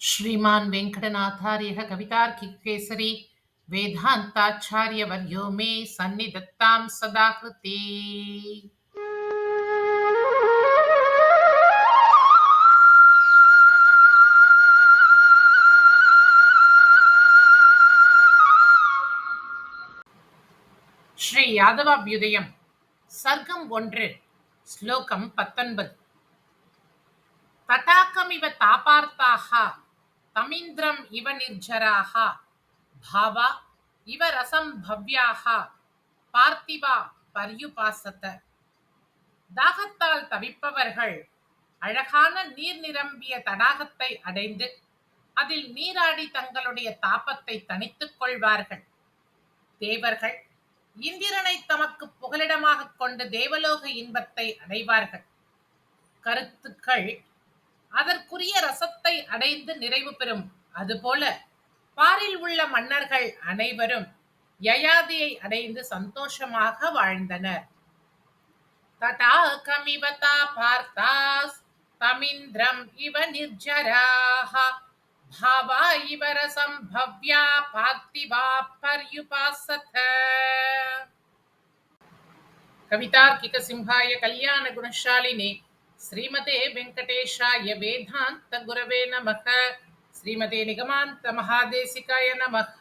श्रीमान् वेङ्कटनाथार्यः कवितार्किकेसरी वेदान्ताचार्यवर्यो मे सन्निधत्तां सदा कृते ஸ்ரீ யாதவாபியுதயம் சர்க்கம் ஒன்று ஸ்லோகம் பத்தொன்பது தட்டாக்கமிவ தாபார்த்தாக தமிந்திரம் இவ நிர்ஜராக பாவா இவ ரசம் பவ்யாக பார்த்திவா பர்யுபாசத்த. தாகத்தால் தவிப்பவர்கள் அழகான நீர் நிரம்பிய தடாகத்தை அடைந்து அதில் நீராடி தங்களுடைய தாபத்தை தணித்துக் கொள்வார்கள். தேவர்கள் இந்திரனை தமக்கு புகலிடமாகக் கொண்டு தேவலோக இன்பத்தை அடைவார்கள். கருத்துக்கள் அதற்குரிய ரசத்தை அடைந்து நிறைவு பெறும். அதுபோல பாரில் உள்ள மன்னர்கள் அனைவரும் யயாதியை அடைந்து சந்தோஷமாக வாழ்ந்தனர். தடாகமிவதா பார்த்தாஸ் தமிந்திரம் இவ நிர்ஜராக பாவா இவரசம் பவ்யா பார்த்திவா பர்யுபாசத. கவிதார்க்கிக சிம்ஹாய கல்யாண குணசாலினி कवितार्किकसिंहाय कल्याणगुणशालिने श्रीमते वेङ्कटेशाय वेदान्तगुरवे नमः श्रीमते निगमान्तमहादेशिकाय नमः